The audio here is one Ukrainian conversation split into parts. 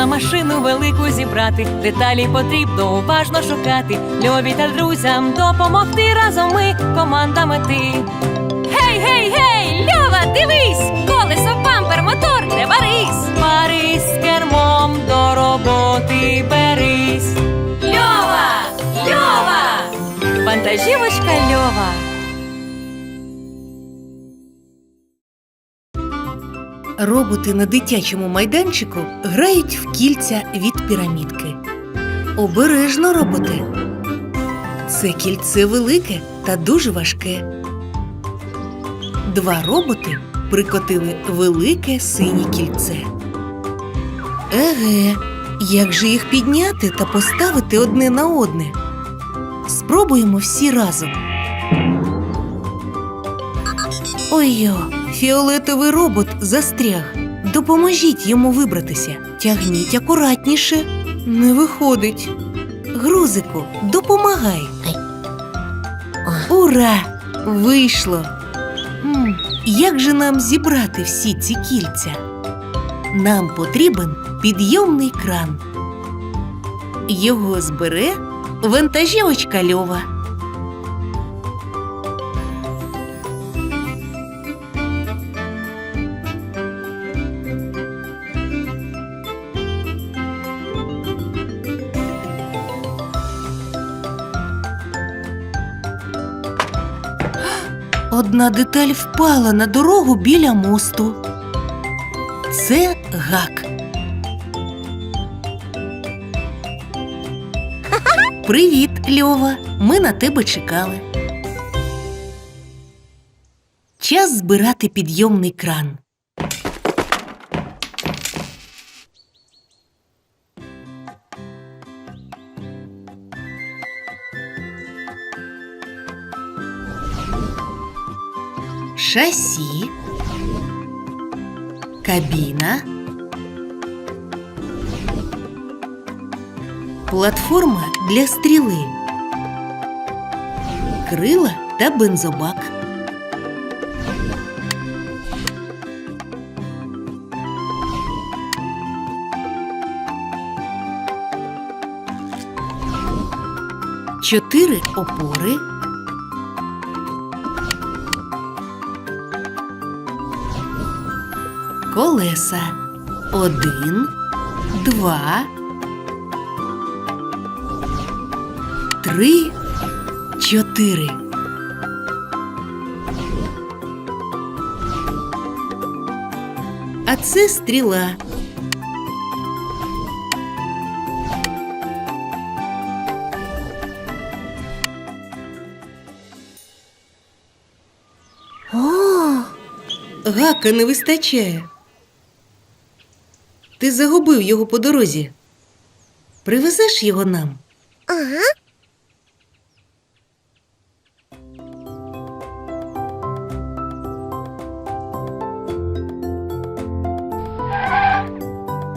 Можна машину велику зібрати, деталі потрібно уважно шукати. Льові та друзям допомогти разом ми команда мети. Гей, гей, гей! Льова, дивись! Колесо, бампер, мотор, не барись! Парись кермом до роботи берись. Льова! Льова! Вантажівочка Льова. Роботи на дитячому майданчику грають в кільця від пірамідки. Обережно роботи. Це кільце велике та дуже важке. Два роботи прикотили велике синє кільце. Еге, як же їх підняти та поставити одне на одне? Спробуємо всі разом. Ой-йо, фіолетовий робот застряг. Допоможіть йому вибратися. Тягніть акуратніше. Не виходить. Грузику, допомагай. Ура! Вийшло. Як же нам зібрати всі ці кільця? Нам потрібен підйомний кран. Його збере вантажівочка Льова. Одна деталь впала на дорогу біля мосту. Це гак. Привіт, Льова. Ми на тебе чекали. Час збирати підйомний кран. шасі, кабіна, платформа для стріли, крила та бензобак. Чотири опори. Колеса. Один, два, три, чотири. А це стріла. О, гака не вистачає. Ти загубив його по дорозі. Привезеш його нам? Ага.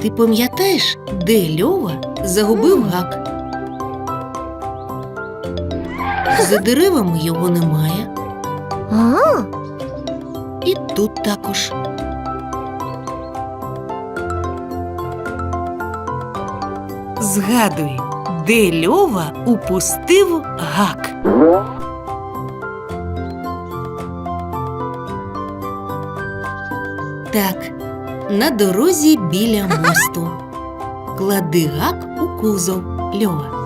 Ти пам'ятаєш, де Льова загубив гак? За деревами його немає, А, і тут також. Згадуй, де Льова упустив гак. Так, на дорозі біля мосту. Клади гак у кузов Льова.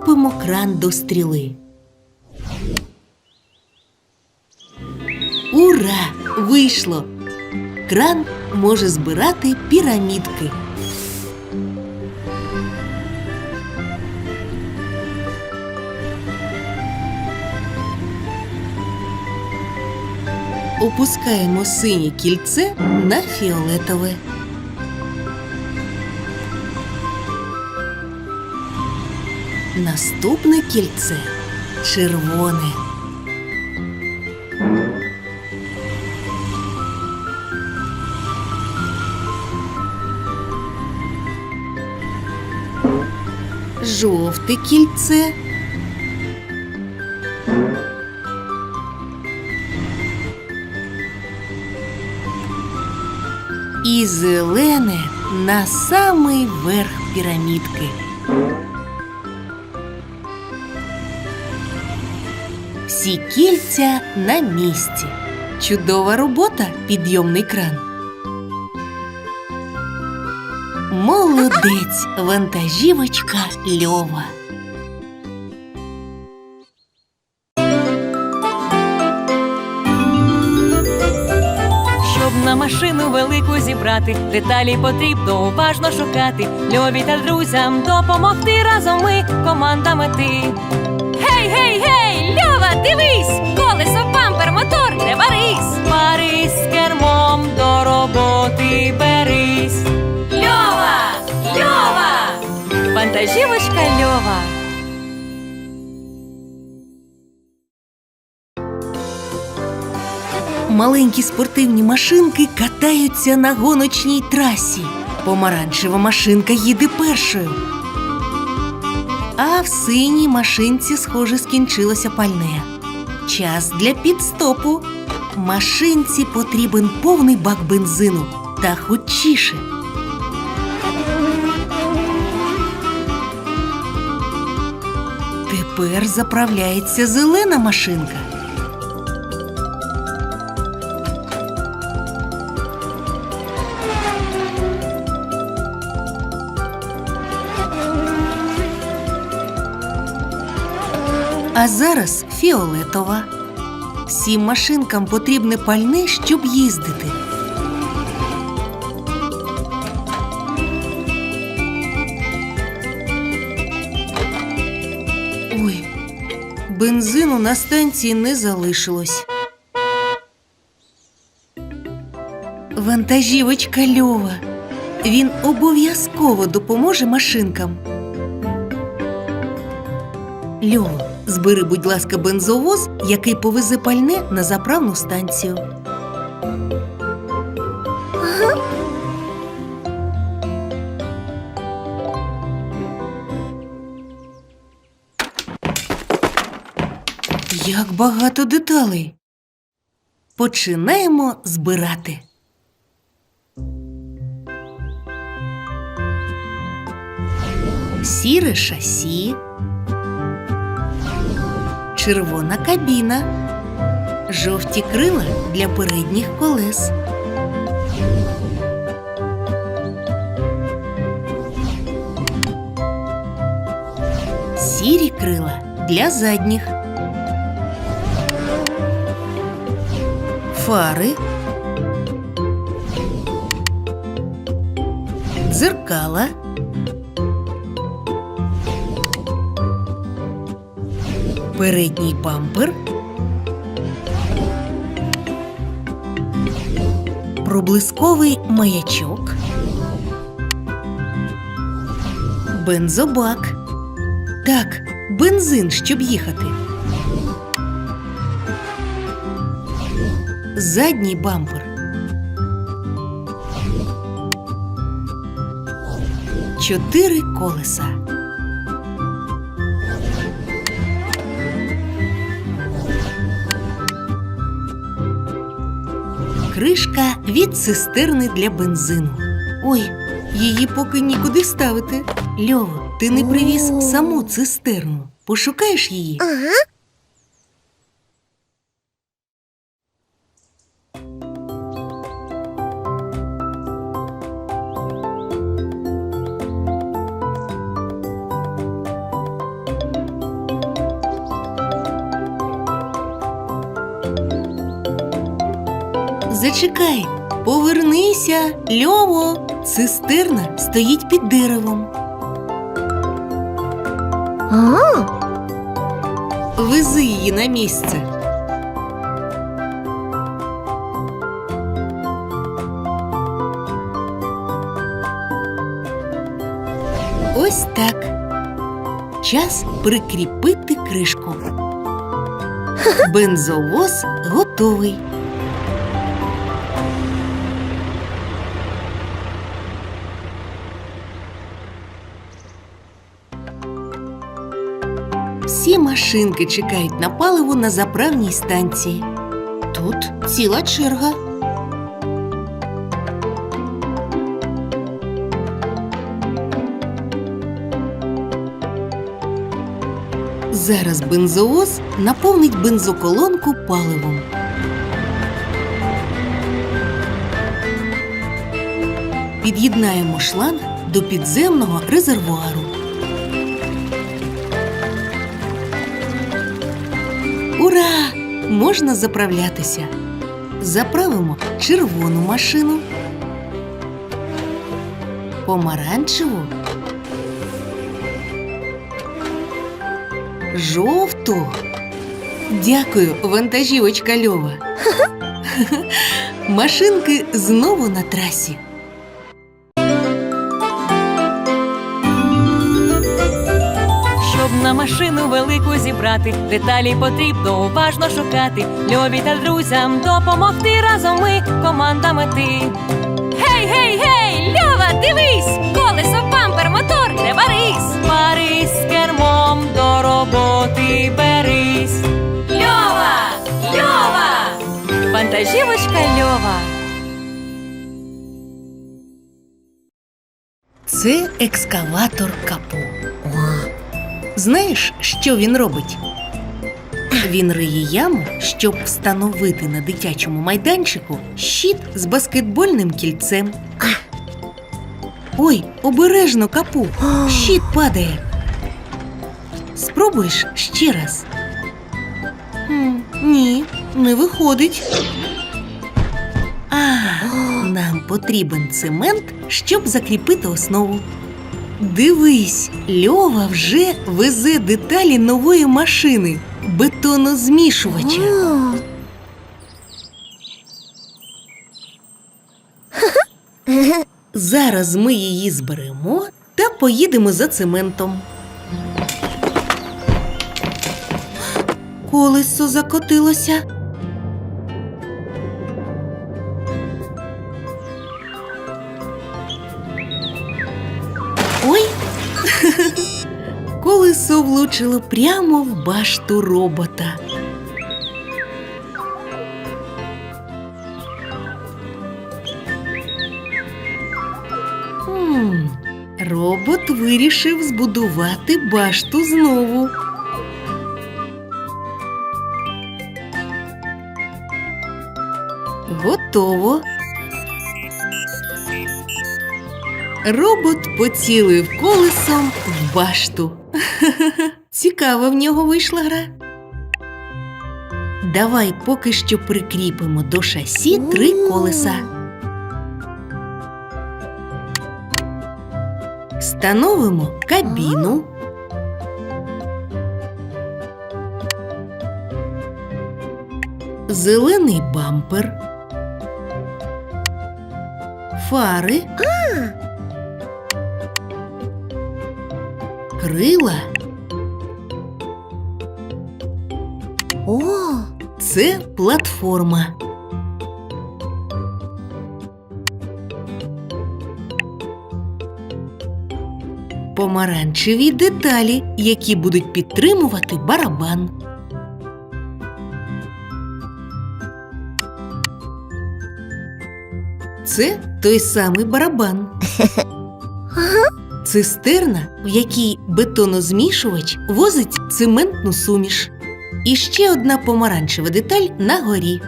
Кріпимо кран до стріли. Ура! Вийшло! Кран може збирати пірамідки. Опускаємо синє кільце на фіолетове. Наступне кільце червоне. жовте кільце. І зелене на самий верх пірамідки. Всі кільця на місці. Чудова робота, підйомний кран. Молодець, вантажівочка Льова. Щоб на машину велику зібрати, деталі потрібно уважно шукати. Льові та друзям допомогти разом ми команда мети. Дивись! Колесо, бампер, мотор, не варись! Парись з кермом до роботи берись. Льова! Льова! Вантажівочка Льова. Маленькі спортивні машинки катаються на гоночній трасі. Помаранчева машинка їде першою. А в синій машинці, схоже, скінчилося пальне. Час для підстопу. Машинці потрібен повний бак бензину та хучіше. Тепер заправляється зелена машинка. А зараз фіолетова. Всім машинкам потрібне пальне, щоб їздити. Ой, бензину на станції не залишилось. Вантажівочка Льова. Він обов'язково допоможе машинкам. Льово, збери, будь ласка, бензовоз, який повезе пальне на заправну станцію. Як багато деталей. Починаємо збирати. Сіре шасі червона кабіна, жовті крила для передніх колес. Сірі крила для задніх. Фари. Дзеркала. Передній бампер, проблисковий маячок, бензобак. Так, бензин, щоб їхати. Задній бампер. Чотири колеса. Кришка від цистерни для бензину. Ой, її поки нікуди ставити. Льово, ти не привіз саму цистерну. Пошукаєш її? Ага. Зачекай, повернися, Льово. Цистерна стоїть під деревом. А, Вези її на місце. Ось так. Час прикріпити кришку. Бензовоз готовий. Машинки чекають на паливо на заправній станції. Тут ціла черга. Зараз бензовоз наповнить бензоколонку паливом. Під'єднаємо шланг до підземного резервуару. Ура! Можна заправлятися. Заправимо червону машину, помаранчеву, жовту. Дякую, вантажівочка Льова. Машинки знову на трасі. Велику зібрати, деталі потрібно уважно шукати. Льові та друзям допомогти разом ми команда мети. Гей, гей, гей! Льова, дивись! Колесо, бампер, мотор, не барись! Парись кермом до роботи берись. Льова! Льова! Вантажівочка Льова. Це екскаватор капу. Знаєш, що він робить? Він риє яму, щоб встановити на дитячому майданчику щит з баскетбольним кільцем. Ой, обережно капу. Щит падає. Спробуєш ще раз. Ні, не виходить. А, нам потрібен цемент, щоб закріпити основу. Дивись, Льова вже везе деталі нової машини бетонозмішувача. Зараз ми її зберемо та поїдемо за цементом. Колесо закотилося. Колесо влучило прямо в башту робота. Робот вирішив збудувати башту знову. Готово. Робот поцілив колесом в башту. Цікава в нього вийшла гра. Давай поки що прикріпимо до шасі три колеса. Встановимо кабіну. Зелений бампер. Фари. Крила. О. Це платформа. Помаранчеві деталі, які будуть підтримувати барабан. Це той самий барабан. Цистерна, в якій бетонозмішувач возить цементну суміш. І ще одна помаранчева деталь на горі.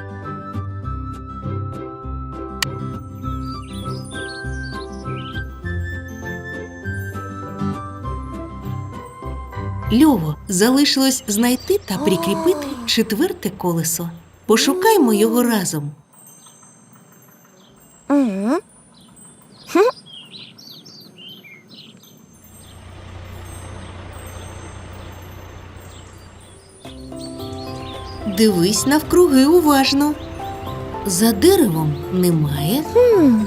Льово, залишилось знайти та прикріпити четверте колесо. Пошукаймо його разом. Дивись навкруги уважно. За деревом немає. Хм.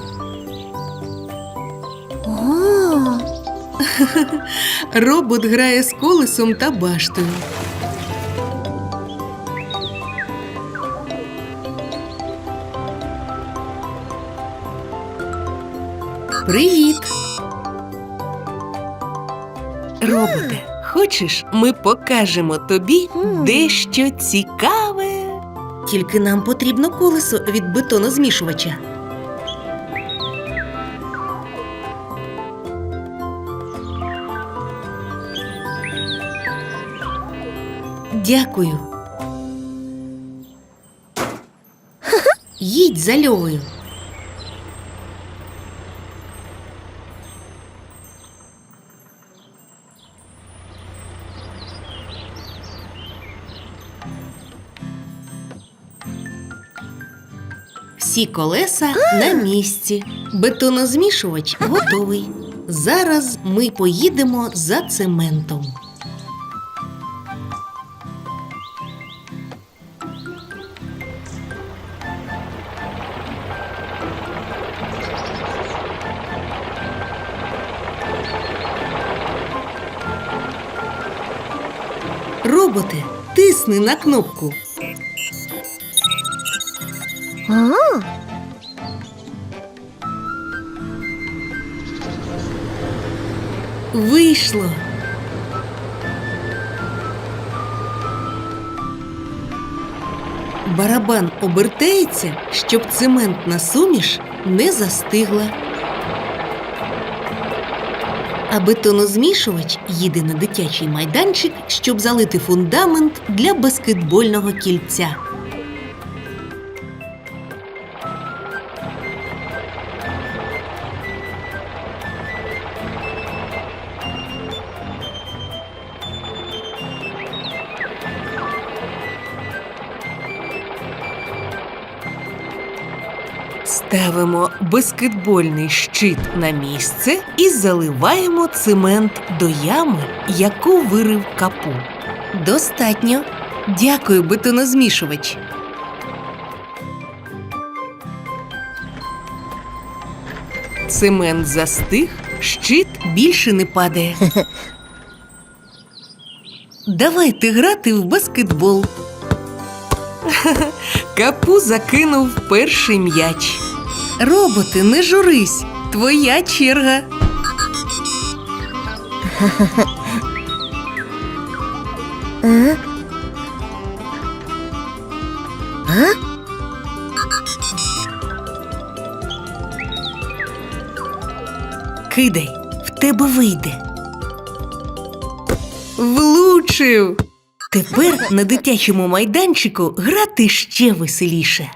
О. Робот грає з колесом та баштою. Привіт! Роботе, Хочеш, ми покажемо тобі дещо цікаве. Тільки нам потрібно колесо від бетонозмішувача. Дякую. Їдь за Льовою. Всі колеса на місці. Бетонозмішувач готовий. Зараз ми поїдемо за цементом. Роботи, тисни на кнопку. А, Барабан обертається, щоб цементна суміш не застигла. А бетонозмішувач їде на дитячий майданчик, щоб залити фундамент для баскетбольного кільця. Ставимо баскетбольний щит на місце і заливаємо цемент до ями, яку вирив капу. Достатньо. Дякую, бетонозмішувач. Цемент застиг, щит більше не падає. Давайте грати в баскетбол. Капу закинув перший м'яч. Роботи, не журись, твоя черга. а? А? Кидай, в тебе вийде. Влучив. Тепер на дитячому майданчику грати ще веселіше.